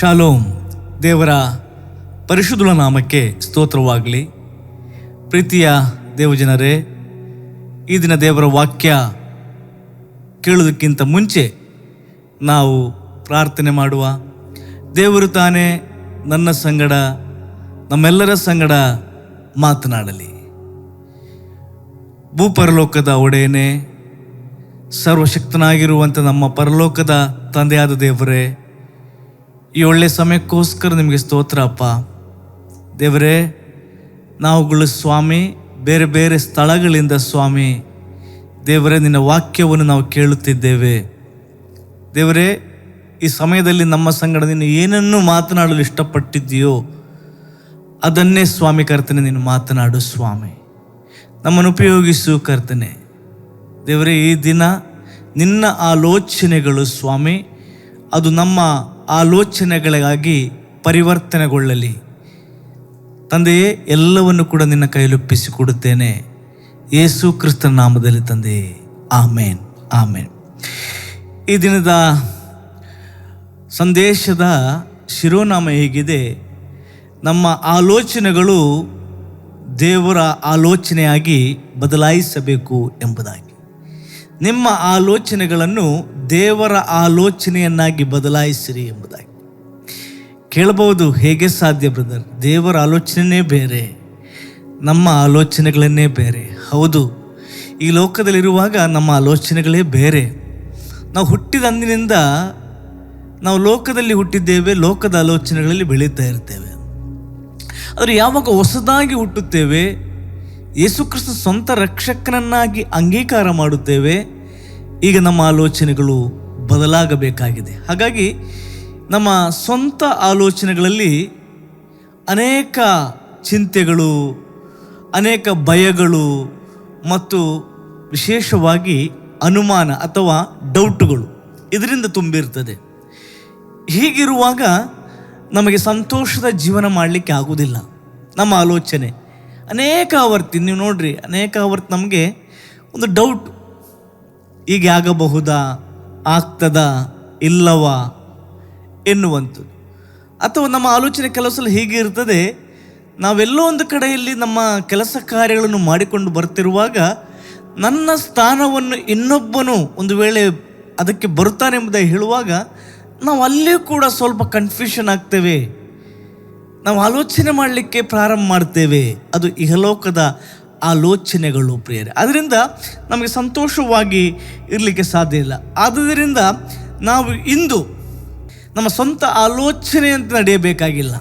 Shalom, ದೇವರ ಪರಿಶುದ್ಧ ನಾಮಕ್ಕೆ ಸ್ತೋತ್ರವಾಗಲಿ. ಪ್ರೀತಿಯ ದೇವಜನರೇ, ಈ ದಿನ ದೇವರ ವಾಕ್ಯ ಕೇಳೋದಕ್ಕಿಂತ ಮುಂಚೆ ನಾವು ಪ್ರಾರ್ಥನೆ ಮಾಡುವ. ದೇವರು ತಾನೇ ನನ್ನ ಸಂಗಡ, ನಮ್ಮೆಲ್ಲರ ಸಂಗಡ ಮಾತನಾಡಲಿ. ಭೂಪರಲೋಕದ ಒಡೆಯನೇ, ಸರ್ವಶಕ್ತನಾಗಿರುವಂಥ ನಮ್ಮ ಪರಲೋಕದ ತಂದೆಯಾದ ದೇವರೇ ಈ ಒಳ್ಳೆ ಸಮಯಕ್ಕೋಸ್ಕರ ನಿಮಗೆ ಸ್ತೋತ್ರ, ಅಪ್ಪ. ದೇವರೇ ನಾವುಗಳು ಸ್ವಾಮಿ, ಬೇರೆ ಬೇರೆ ಸ್ಥಳಗಳಿಂದ ಸ್ವಾಮಿ. ದೇವರೇ, ನಿನ್ನ ವಾಕ್ಯವನ್ನು ನಾವು ಕೇಳುತ್ತಿದ್ದೇವೆ. ದೇವರೇ, ಈ ಸಮಯದಲ್ಲಿ ನಮ್ಮ ಸಂಗಡ ನೀನು ಏನನ್ನು ಮಾತನಾಡಲು ಇಷ್ಟಪಟ್ಟಿದ್ದೀಯೋ, ಅದನ್ನೇ ಸ್ವಾಮಿ ಕರ್ತನೆ, ನೀನು ಮಾತನಾಡು ಸ್ವಾಮಿ. ನಮ್ಮನ್ನು ಉಪಯೋಗಿಸು ಕರ್ತನೆ. ದೇವರೇ, ಈ ದಿನ ನಿನ್ನ ಆಲೋಚನೆಗಳು ಸ್ವಾಮಿ, ಅದು ನಮ್ಮ ಆಲೋಚನೆಗಳಿಗಾಗಿ ಪರಿವರ್ತನೆಗೊಳ್ಳಲಿ. ತಂದೆಯೇ, ಎಲ್ಲವನ್ನು ಕೂಡ ನಿನ್ನ ಕೈಲೊಪ್ಪಿಸಿಕೊಡುತ್ತೇನೆ ಯೇಸು ಕ್ರಿಸ್ತನ ನಾಮದಲ್ಲಿ ತಂದೆಯೇ ಆಮೇನ್. ಆಮೇನ್. ಈ ದಿನದ ಸಂದೇಶದ ಶಿರೋನಾಮ ಹೇಗಿದೆ? ನಮ್ಮ ಆಲೋಚನೆಗಳು ದೇವರ ಆಲೋಚನೆಯಾಗಿ ಬದಲಾಯಿಸಬೇಕು ಎಂಬುದಾಗಿ. ನಿಮ್ಮ ಆಲೋಚನೆಗಳನ್ನು ದೇವರ ಆಲೋಚನೆಯನ್ನಾಗಿ ಬದಲಾಯಿಸಿರಿ ಎಂಬುದಾಗಿ. ಕೇಳಬಹುದು ಹೇಗೆ ಸಾಧ್ಯ ಬ್ರದರ್? ದೇವರ ಆಲೋಚನೆಯೇ ಬೇರೆ, ನಮ್ಮ ಆಲೋಚನೆಗಳನ್ನೇ ಬೇರೆ. ಹೌದು, ಈ ಲೋಕದಲ್ಲಿರುವಾಗ ನಮ್ಮ ಆಲೋಚನೆಗಳೇ ಬೇರೆ. ನಾವು ಹುಟ್ಟಿದ ಅಂದಿನಿಂದ ನಾವು ಲೋಕದಲ್ಲಿ ಹುಟ್ಟಿದ್ದೇವೆ, ಲೋಕದ ಆಲೋಚನೆಗಳಲ್ಲಿ ಬೆಳೀತಾ ಇರ್ತೇವೆ. ಆದರೆ ಯಾವಾಗ ಹೊಸದಾಗಿ ಹುಟ್ಟುತ್ತೇವೆ ಯೇಸುಕ್ರಿಸ್ತ ಸ್ವಂತ ರಕ್ಷಕನನ್ನಾಗಿ ಅಂಗೀಕಾರ ಮಾಡುತ್ತೇವೆ. ಈಗ ನಮ್ಮ ಆಲೋಚನೆಗಳು ಬದಲಾಗಬೇಕಾಗಿದೆ. ಹಾಗಾಗಿ ನಮ್ಮ ಸ್ವಂತ ಆಲೋಚನೆಗಳಲ್ಲಿ ಅನೇಕ ಚಿಂತೆಗಳು, ಅನೇಕ ಭಯಗಳು ಮತ್ತು ವಿಶೇಷವಾಗಿ ಅನುಮಾನ ಅಥವಾ ಡೌಟ್ಗಳು ಇದರಿಂದ ತುಂಬಿರ್ತದೆ ಹೀಗಿರುವಾಗ ನಮಗೆ ಸಂತೋಷದ ಜೀವನ ಮಾಡಲಿಕ್ಕೆ ಆಗುವುದಿಲ್ಲ. ನಮ್ಮ ಆಲೋಚನೆ ಅನೇಕ ಆವರ್ತಿ ನೀವು ನೋಡ್ರಿ, ಅನೇಕ ಆವರ್ತಿ ನಮಗೆ ಒಂದು ಡೌಟ್ ಹೀಗೆ ಆಗಬಹುದಾ ಆಗ್ತದ, ಇಲ್ಲವಾ ಎನ್ನುವಂಥದ್ದು. ಅಥವಾ ನಮ್ಮ ಆಲೋಚನೆ ಕೆಲವು ಸಲ ಹೀಗೆ ಇರ್ತದೆ, ನಾವೆಲ್ಲೋ ಒಂದು ಕಡೆಯಲ್ಲಿ ನಮ್ಮ ಕೆಲಸ ಕಾರ್ಯಗಳನ್ನು ಮಾಡಿಕೊಂಡು ಬರ್ತಿರುವಾಗ ನನ್ನ ಸ್ಥಾನವನ್ನು ಇನ್ನೊಬ್ಬನು ಒಂದು ವೇಳೆ ಅದಕ್ಕೆ ಬರುತ್ತಾನೆಂಬುದಾಗಿ ಹೇಳುವಾಗ ನಾವು ಅಲ್ಲಿಯೂ ಕೂಡ ಸ್ವಲ್ಪ ಕನ್ಫ್ಯೂಷನ್ ಆಗ್ತೇವೆ. ನಾವು ಆಲೋಚನೆ ಮಾಡಲಿಕ್ಕೆ ಪ್ರಾರಂಭ ಮಾಡ್ತೇವೆ. ಅದು ಇಹಲೋಕದ ಆಲೋಚನೆಗಳು ಪ್ರಿಯರೇ. ಅದರಿಂದ ನಮಗೆ ಸಂತೋಷವಾಗಿ ಇರಲಿಕ್ಕೆ ಸಾಧ್ಯ ಇಲ್ಲ. ಆದ್ದರಿಂದ ನಾವು ಇಂದು ನಮ್ಮ ಸ್ವಂತ ಆಲೋಚನೆಯಂತೆ ನಡೆಯಬೇಕಾಗಿಲ್ಲ.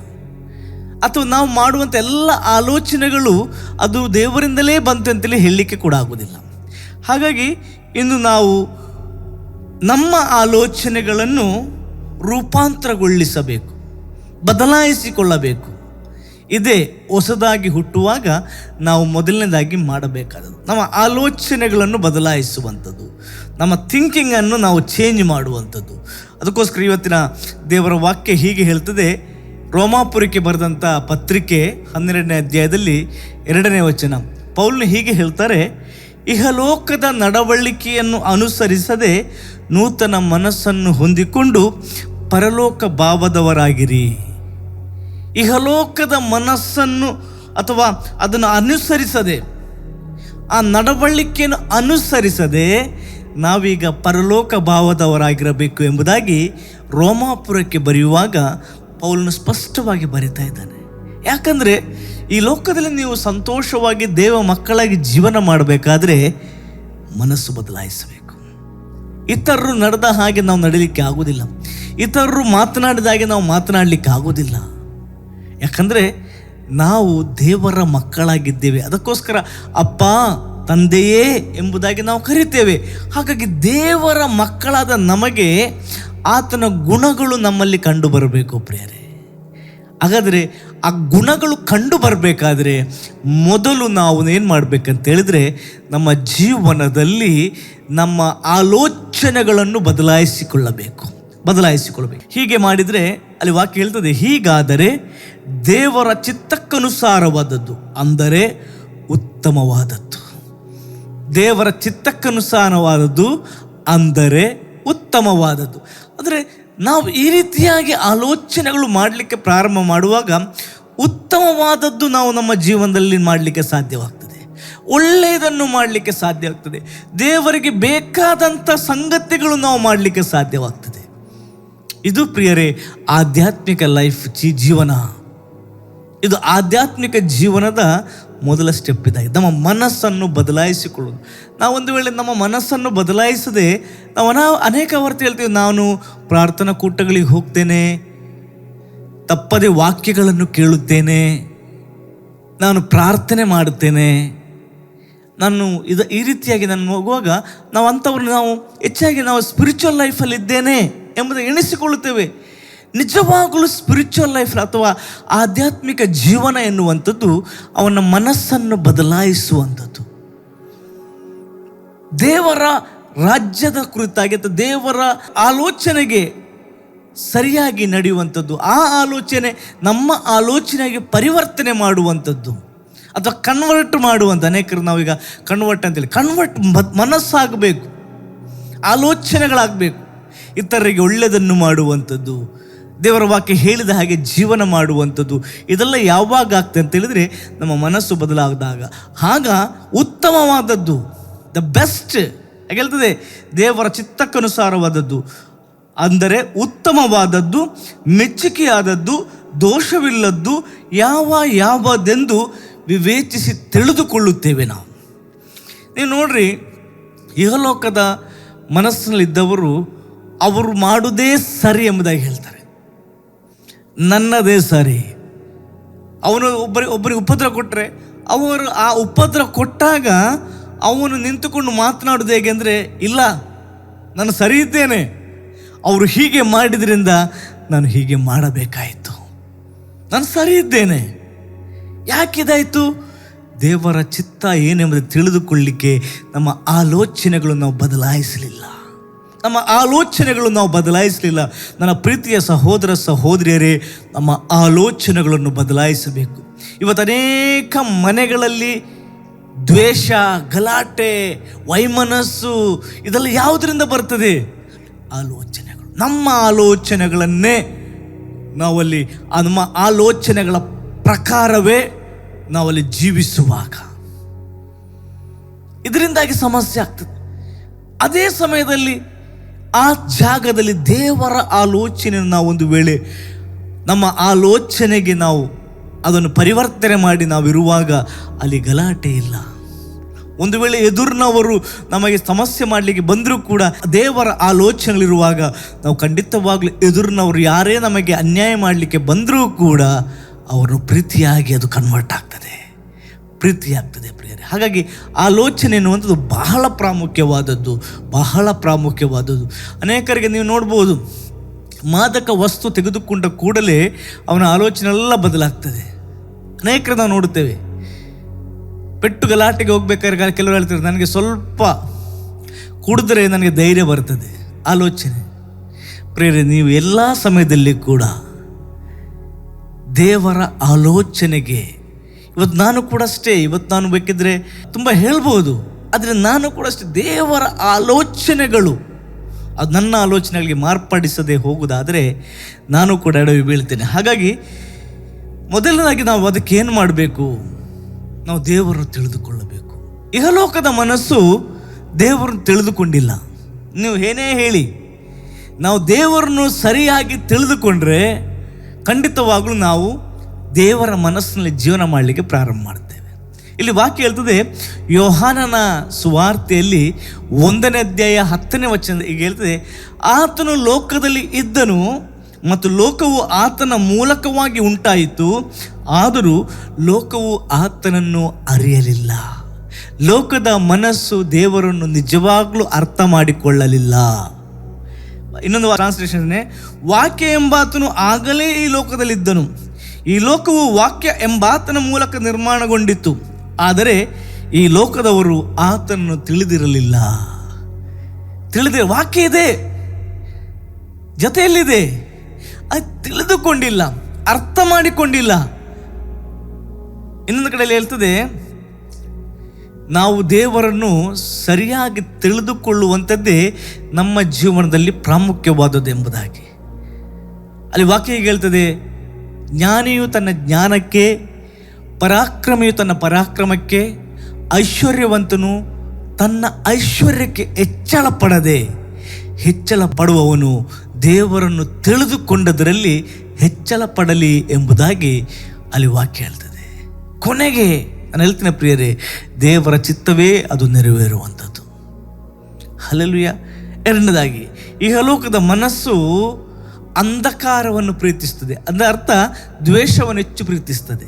ಅಥವಾ ನಾವು ಮಾಡುವಂಥ ಎಲ್ಲ ಆಲೋಚನೆಗಳು ಅದು ದೇವರಿಂದಲೇ ಬಂತು ಅಂತಲೇ ಹೇಳಲಿಕ್ಕೆ ಕೂಡ ಆಗುವುದಿಲ್ಲ. ಹಾಗಾಗಿ ಇಂದು ನಾವು ನಮ್ಮ ಆಲೋಚನೆಗಳನ್ನು ರೂಪಾಂತರಗೊಳಿಸಬೇಕು. ಬದಲಾಯಿಸಿಕೊಳ್ಳಬೇಕು. ಇದೇ ಹೊಸದಾಗಿ ಹುಟ್ಟುವಾಗ ನಾವು ಮೊದಲನೇದಾಗಿ ಮಾಡಬೇಕಾದದ್ದು. ನಮ್ಮ ಆಲೋಚನೆಗಳನ್ನು ಬದಲಾಯಿಸುವಂಥದ್ದು. ನಮ್ಮ ಥಿಂಕಿಂಗನ್ನು ನಾವು ಚೇಂಜ್ ಮಾಡುವಂಥದ್ದು. ಅದಕ್ಕೋಸ್ಕರ ಇವತ್ತಿನ ದೇವರ ವಾಕ್ಯ ಹೀಗೆ ಹೇಳ್ತದೆ. ರೋಮಾಪುರಕ್ಕೆ ಬರೆದಂಥ ಪತ್ರಿಕೆ ಹನ್ನೆರಡನೇ ಅಧ್ಯಾಯದಲ್ಲಿ ಎರಡನೇ ವಚನ. ಪೌಲ್ನು ಹೀಗೆ ಹೇಳ್ತಾರೆ, ಇಹಲೋಕದ ನಡವಳಿಕೆಯನ್ನು ಅನುಸರಿಸದೆ ನೂತನ ಮನಸ್ಸನ್ನು ಹೊಂದಿಕೊಂಡು ಪರಲೋಕ ಭಾವದವರಾಗಿರಿ. ಇಹಲೋಕದ ಮನಸ್ಸನ್ನು ಅಥವಾ ಅದನ್ನು ಅನುಸರಿಸದೆ, ಆ ನಡವಳಿಕೆಯನ್ನು ಅನುಸರಿಸದೆ ನಾವೀಗ ಪರಲೋಕ ಭಾವದವರಾಗಿರಬೇಕು ಎಂಬುದಾಗಿ ರೋಮಾಪುರಕ್ಕೆ ಬರೆಯುವಾಗ ಪೌಲನು ಸ್ಪಷ್ಟವಾಗಿ ಬರಿತಾ ಇದ್ದಾನೆ. ಯಾಕಂದರೆ ಈ ಲೋಕದಲ್ಲಿ ನೀವು ಸಂತೋಷವಾಗಿ ದೇವ ಮಕ್ಕಳಾಗಿ ಜೀವನ ಮಾಡಬೇಕಾದ್ರೆ ಮನಸ್ಸು ಬದಲಾಯಿಸಬೇಕು. ಇತರರು ನಡೆದ ಹಾಗೆ ನಾವು ನಡೀಲಿಕ್ಕೆ ಆಗೋದಿಲ್ಲ ಇತರರು ಮಾತನಾಡಿದ ಹಾಗೆ ನಾವು ಮಾತನಾಡಲಿಕ್ಕೆ ಆಗೋದಿಲ್ಲ ಯಾಕಂದರೆ ನಾವು ದೇವರ ಮಕ್ಕಳಾಗಿದ್ದೇವೆ. ಅದಕ್ಕೋಸ್ಕರ ಅಪ್ಪ, ತಂದೆಯೇ ಎಂಬುದಾಗಿ ನಾವು ಕರಿತೇವೆ ಹಾಗಾಗಿ ದೇವರ ಮಕ್ಕಳಾದ ನಮಗೆ ಆತನ ಗುಣಗಳು ನಮ್ಮಲ್ಲಿ ಕಂಡು ಬರಬೇಕು ಪ್ರಿಯರೇ. ಹಾಗಾದರೆ ಆ ಗುಣಗಳು ಕಂಡು ಬರಬೇಕಾದ್ರೆ ಮೊದಲು ನಾವು ಏನು ಮಾಡಬೇಕಂತ ಹೇಳಿದ್ರೆ ನಮ್ಮ ಜೀವನದಲ್ಲಿ ನಮ್ಮ ಆಲೋಚನೆಗಳನ್ನು ಬದಲಾಯಿಸಿಕೊಳ್ಳಬೇಕು. ಬದಲಾಯಿಸಿಕೊಳ್ಳಬೇಕು. ಹೀಗೆ ಮಾಡಿದರೆ, ಅಲ್ಲಿ ವಾಕ್ಯ ಹೇಳ್ತದೆ, ಹೀಗಾದರೆ ದೇವರ ಚಿತ್ತಕ್ಕನುಸಾರವಾದದ್ದು ಅಂದರೆ ಉತ್ತಮವಾದದ್ದು. ದೇವರ ಚಿತ್ತಕ್ಕನುಸಾರವಾದದ್ದು ಅಂದರೆ ಉತ್ತಮವಾದದ್ದು. ಅಂದರೆ ನಾವು ಈ ರೀತಿಯಾಗಿ ಆಲೋಚನೆಗಳು ಮಾಡಲಿಕ್ಕೆ ಪ್ರಾರಂಭ ಮಾಡುವಾಗ ಉತ್ತಮವಾದದ್ದು ನಾವು ನಮ್ಮ ಜೀವನದಲ್ಲಿ ಮಾಡಲಿಕ್ಕೆ ಸಾಧ್ಯವಾಗ್ತದೆ. ಒಳ್ಳೆಯದನ್ನು ಮಾಡಲಿಕ್ಕೆ ಸಾಧ್ಯ ಆಗ್ತದೆ ದೇವರಿಗೆ ಬೇಕಾದಂಥ ಸಂಗತಿಗಳು ನಾವು ಮಾಡಲಿಕ್ಕೆ ಸಾಧ್ಯವಾಗ್ತದೆ. ಇದು ಪ್ರಿಯರೇ, ಆಧ್ಯಾತ್ಮಿಕ ಲೈಫ್ ಜೀ ಜೀವನ. ಇದು ಆಧ್ಯಾತ್ಮಿಕ ಜೀವನದ ಮೊದಲ ಸ್ಟೆಪ್ ಇದಾಗಿದೆ ನಮ್ಮ ಮನಸ್ಸನ್ನು ಬದಲಾಯಿಸಿಕೊಳ್ಳೋದು. ನಾವೊಂದು ವೇಳೆ ನಮ್ಮ ಮನಸ್ಸನ್ನು ಬದಲಾಯಿಸದೆ ನಾವು ಅನಾ, ಅನೇಕ ವರ್ತಿ ಹೇಳ್ತೀವಿ, ನಾನು ಪ್ರಾರ್ಥನಾ ಕೂಟಗಳಿಗೆ ಹೋಗ್ತೇನೆ, ತಪ್ಪದೆ ವಾಕ್ಯಗಳನ್ನು ಕೇಳುತ್ತೇನೆ, ನಾನು ಪ್ರಾರ್ಥನೆ ಮಾಡುತ್ತೇನೆ ನಾನು ಇದು, ಈ ರೀತಿಯಾಗಿ ನಾನು ಹೋಗುವಾಗ ನಾವು ಅಂಥವ್ರು ನಾವು ಹೆಚ್ಚಾಗಿ ನಾವು ಸ್ಪಿರಿಚುವಲ್ ಲೈಫಲ್ಲಿದ್ದೇನೆ ಎಂಬುದು ಎಣಿಸಿಕೊಳ್ಳುತ್ತೇವೆ. ನಿಜವಾಗಲೂ ಸ್ಪಿರಿಚುವಲ್ ಲೈಫ್ ಅಥವಾ ಆಧ್ಯಾತ್ಮಿಕ ಜೀವನ ಎನ್ನುವಂಥದ್ದು ಅವನ ಮನಸ್ಸನ್ನು ಬದಲಾಯಿಸುವಂಥದ್ದು. ದೇವರ ರಾಜ್ಯದ ಕುರಿತಾಗಿ ಅಥವಾ ದೇವರ ಆಲೋಚನೆಗೆ ಸರಿಯಾಗಿ ನಡೆಯುವಂಥದ್ದು, ಆ ಆಲೋಚನೆ ನಮ್ಮ ಆಲೋಚನೆಗೆ ಪರಿವರ್ತನೆ ಮಾಡುವಂಥದ್ದು. ಅಥವಾ ಕನ್ವರ್ಟ್ ಮಾಡುವಂಥ ಅನೇಕರು ನಾವೀಗ ಕನ್ವರ್ಟ್ ಅಂತೇಳಿ ಕನ್ವರ್ಟ್ ಮನಸ್ಸಾಗಬೇಕು. ಆಲೋಚನೆಗಳಾಗಬೇಕು. ಇತರರಿಗೆ ಒಳ್ಳೆಯದನ್ನು ಮಾಡುವಂಥದ್ದು, ದೇವರ ವಾಕ್ಯ ಹೇಳಿದ ಹಾಗೆ ಜೀವನ ಮಾಡುವಂಥದ್ದು, ಇದೆಲ್ಲ ಯಾವಾಗ ಆಗ್ತದೆ ಅಂತ ಹೇಳಿದ್ರೆ ನಮ್ಮ ಮನಸ್ಸು ಬದಲಾದಾಗ ಆಗ ಉತ್ತಮವಾದದ್ದು ದ ಬೆಸ್ಟ್ ಹಾಗೆ ಹೇಳ್ತದೆ, ದೇವರ ಚಿತ್ತಕ್ಕನುಸಾರವಾದದ್ದು. ಅಂದರೆ ಉತ್ತಮವಾದದ್ದು, ಮೆಚ್ಚುಗೆಯಾದದ್ದು, ದೋಷವಿಲ್ಲದ್ದು, ಯಾವ ಯಾವದೆಂದು ವಿವೇಚಿಸಿ ತಿಳಿದುಕೊಳ್ಳುತ್ತೇವೆ ನಾವು. ನೀವು ನೋಡ್ರಿ, ಇಹಲೋಕದ ಮನಸ್ಸಿನಲ್ಲಿದ್ದವರು ಅವರು ಮಾಡುವುದೇ ಸರಿ ಎಂಬುದಾಗಿ ಹೇಳ್ತಾರೆ. ನನ್ನದೇ ಸರಿ. ಅವನು ಒಬ್ಬರಿಗೆ ಒಬ್ಬರಿಗೆ ಉಪದ್ರ ಕೊಟ್ಟರೆ ಅವರು ಆ ಉಪದ್ರ ಕೊಟ್ಟಾಗ ಅವನು ನಿಂತುಕೊಂಡು ಮಾತನಾಡೋದು ಹೇಗೆ ಅಂದರೆ, ಇಲ್ಲ, ನಾನು ಸರಿ ಇದ್ದೇನೆ. ಅವರು ಹೀಗೆ ಮಾಡಿದ್ರಿಂದ ನಾನು ಹೀಗೆ ಮಾಡಬೇಕಾಯಿತು. ನಾನು ಸರಿ ಇದ್ದೇನೆ. ಯಾಕಿದಾಯಿತು? ದೇವರ ಚಿತ್ತ ಏನೆಂಬುದು ತಿಳಿದುಕೊಳ್ಳಿಕ್ಕೆ ನಮ್ಮ ಆಲೋಚನೆಗಳನ್ನು ನಾವು ಬದಲಾಯಿಸಲಿಲ್ಲ. ನಮ್ಮ ಆಲೋಚನೆಗಳು ನಾವು ಬದಲಾಯಿಸಲಿಲ್ಲ. ನನ್ನ ಪ್ರೀತಿಯ ಸಹೋದರ ಸಹೋದರಿಯರೇ, ನಮ್ಮ ಆಲೋಚನೆಗಳನ್ನು ಬದಲಾಯಿಸಬೇಕು. ಇವತ್ತು ಅನೇಕ ಮನೆಗಳಲ್ಲಿ ದ್ವೇಷ, ಗಲಾಟೆ, ವೈಮನಸ್ಸು, ಇದೆಲ್ಲ ಯಾವುದರಿಂದ ಬರ್ತದೆ? ಆಲೋಚನೆಗಳು. ನಮ್ಮ ಆಲೋಚನೆಗಳನ್ನೇ ನಾವಲ್ಲಿ ನಮ್ಮ ಆಲೋಚನೆಗಳ ಪ್ರಕಾರವೇ ನಾವಲ್ಲಿ ಜೀವಿಸುವಾಗ. ಇದರಿಂದಾಗಿ ಸಮಸ್ಯೆ ಆಗ್ತದೆ. ಅದೇ ಸಮಯದಲ್ಲಿ ಆ ಜಾಗದಲ್ಲಿ ದೇವರ ಆಲೋಚನೆ ನಾವು ಒಂದು ವೇಳೆ ನಮ್ಮ ಆಲೋಚನೆಗೆ ನಾವು ಅದನ್ನು ಪರಿವರ್ತನೆ ಮಾಡಿ ನಾವಿರುವಾಗ ಅಲ್ಲಿ ಗಲಾಟೆ ಇಲ್ಲ. ಒಂದು ವೇಳೆ ಎದುರಿನವರು ನಮಗೆ ಸಮಸ್ಯೆ ಮಾಡಲಿಕ್ಕೆ ಬಂದರೂ ಕೂಡ ದೇವರ ಆಲೋಚನೆಗಳಿರುವಾಗ ನಾವು ಖಂಡಿತವಾಗಲೂ ಎದುರಿನವರು ಯಾರೇ ನಮಗೆ ಅನ್ಯಾಯ ಮಾಡಲಿಕ್ಕೆ ಬಂದರೂ ಕೂಡ ಅವರು ಪ್ರೀತಿಯಾಗಿ ಅದು ಕನ್ವರ್ಟ್ ಆಗ್ತದೆ. ಪ್ರೀತಿ ಆಗ್ತದೆ ಪ್ರಿಯರೇ. ಹಾಗಾಗಿ ಆಲೋಚನೆ ಎನ್ನುವಂಥದ್ದು ಬಹಳ ಪ್ರಾಮುಖ್ಯವಾದದ್ದು ಬಹಳ ಪ್ರಾಮುಖ್ಯವಾದದ್ದು. ಅನೇಕರಿಗೆ ನೀವು ನೋಡ್ಬೋದು, ಮಾದಕ ವಸ್ತು ತೆಗೆದುಕೊಂಡ ಕೂಡಲೇ ಅವನ ಆಲೋಚನೆ ಎಲ್ಲ ಬದಲಾಗ್ತದೆ. ಅನೇಕರು ನಾವು ನೋಡುತ್ತೇವೆ. ಪೆಟ್ಟು ಗಲಾಟೆಗೆ ಹೋಗ್ಬೇಕಾದ್ರೆ ಕೆಲವರು ಹೇಳ್ತಾರೆ, ನನಗೆ ಸ್ವಲ್ಪ ಕುಡಿದ್ರೆ ನನಗೆ ಧೈರ್ಯ ಬರ್ತದೆ. ಆಲೋಚನೆ. ಪ್ರೇರೆ ನೀವು ಎಲ್ಲ ಸಮಯದಲ್ಲಿ ಕೂಡ ದೇವರ ಆಲೋಚನೆಗೆ. ಇವತ್ತು ನಾನು ಕೂಡ ಅಷ್ಟೇ, ಇವತ್ತು ನಾನು ಬೇಕಿದ್ರೆ ತುಂಬ ಹೇಳ್ಬೋದು, ಆದರೆ ನಾನು ಕೂಡ ಅಷ್ಟೇ ದೇವರ ಆಲೋಚನೆಗಳು. ಅದು ನನ್ನ ಆಲೋಚನೆಗಳಿಗೆ ಮಾರ್ಪಡಿಸದೆ ಹೋಗುವುದಾದರೆ ನಾನು ಕೂಡ ಎಡವಿ ಬೀಳ್ತೇನೆ. ಹಾಗಾಗಿ ಮೊದಲನೇದಾಗಿ ನಾವು ಅದಕ್ಕೆ ಏನು ಮಾಡಬೇಕು? ನಾವು ದೇವರನ್ನು ತಿಳಿದುಕೊಳ್ಳಬೇಕು. ಇಹಲೋಕದ ಮನಸ್ಸು ದೇವರನ್ನು ತಿಳಿದುಕೊಂಡಿಲ್ಲ. ನೀವು ಏನೇ ಹೇಳಿ, ನಾವು ದೇವರನ್ನು ಸರಿಯಾಗಿ ತಿಳಿದುಕೊಂಡ್ರೆ ಖಂಡಿತವಾಗ್ಲೂ ನಾವು ದೇವರ ಮನಸ್ಸಿನಲ್ಲಿ ಜೀವನ ಮಾಡಲಿಕ್ಕೆ ಪ್ರಾರಂಭ ಮಾಡ್ತೇವೆ. ಇಲ್ಲಿ ವಾಕ್ಯ ಹೇಳ್ತದೆ, ಯೋಹಾನನ ಸುವಾರ್ತೆಯಲ್ಲಿ ಒಂದನೇ ಅಧ್ಯಾಯ ಹತ್ತನೇ ವಚನ ಈಗ ಹೇಳ್ತದೆ, ಆತನು ಲೋಕದಲ್ಲಿ ಇದ್ದನು ಮತ್ತು ಲೋಕವು ಆತನ ಮೂಲಕವಾಗಿ ಉಂಟಾಯಿತು, ಆದರೂ ಲೋಕವು ಆತನನ್ನು ಅರಿಯಲಿಲ್ಲ. ಲೋಕದ ಮನಸ್ಸು ದೇವರನ್ನು ನಿಜವಾಗ್ಲೂ ಅರ್ಥ ಮಾಡಿಕೊಳ್ಳಲಿಲ್ಲ. ಇನ್ನೊಂದು ಟ್ರಾನ್ಸ್ಲೇಷನ್ ವಾಕ್ಯ ಎಂಬಾತನು ಆಗಲೇ ಈ ಲೋಕದಲ್ಲಿದ್ದನು. ಈ ಲೋಕವು ವಾಕ್ಯ ಎಂಬಾತನ ಮೂಲಕ ನಿರ್ಮಾಣಗೊಂಡಿತ್ತು. ಆದರೆ ಈ ಲೋಕದವರು ಆತನನ್ನು ತಿಳಿದಿರಲಿಲ್ಲ. ತಿಳಿದಿರ ವಾಕ್ಯ ಇದೆ. ಜೊತೆಯಲ್ಲಿದೆ. ಅದು ತಿಳಿದುಕೊಂಡಿಲ್ಲ. ಅರ್ಥ ಮಾಡಿಕೊಂಡಿಲ್ಲ. ಇನ್ನೊಂದು ಕಡೆಯಲ್ಲಿ ಹೇಳ್ತದೆ ನಾವು ದೇವರನ್ನು ಸರಿಯಾಗಿ ತಿಳಿದುಕೊಳ್ಳುವಂಥದ್ದೇ ನಮ್ಮ ಜೀವನದಲ್ಲಿ ಪ್ರಾಮುಖ್ಯವಾದದ್ದು ಎಂಬುದಾಗಿ. ಅಲ್ಲಿ ವಾಕ್ಯ ಹೇಳ್ತದೆ, ಜ್ಞಾನಿಯು ತನ್ನ ಜ್ಞಾನಕ್ಕೆ, ಪರಾಕ್ರಮಿಯು ತನ್ನ ಪರಾಕ್ರಮಕ್ಕೆ, ಐಶ್ವರ್ಯವಂತನು ತನ್ನ ಐಶ್ವರ್ಯಕ್ಕೆ ಹೆಚ್ಚಳ ಪಡದೆ ಹೆಚ್ಚಳ ಪಡುವವನು ದೇವರನ್ನು ತಿಳಿದುಕೊಂಡದರಲ್ಲಿ ಹೆಚ್ಚಳ ಪಡಲಿ ಎಂಬುದಾಗಿ ಅಲ್ಲಿ ವಾಕ್ಯ ಹೇಳ್ತದೆ. ಕೊನೆಗೆ ನಾನು ಹೇಳ್ತೀನಿ ಪ್ರಿಯರೇ, ದೇವರ ಚಿತ್ತವೇ ಅದು ನೆರವೇರುವಂಥದ್ದು. ಹಲಲುಯ ಎರಡನೇದಾಗಿ ಇಹಲೋಕದ ಮನಸ್ಸು ಅಂಧಕಾರವನ್ನು ಪ್ರೀತಿಸ್ತದೆ ಅದರ ಅರ್ಥ, ದ್ವೇಷವನ್ನು ಹೆಚ್ಚು ಪ್ರೀತಿಸ್ತದೆ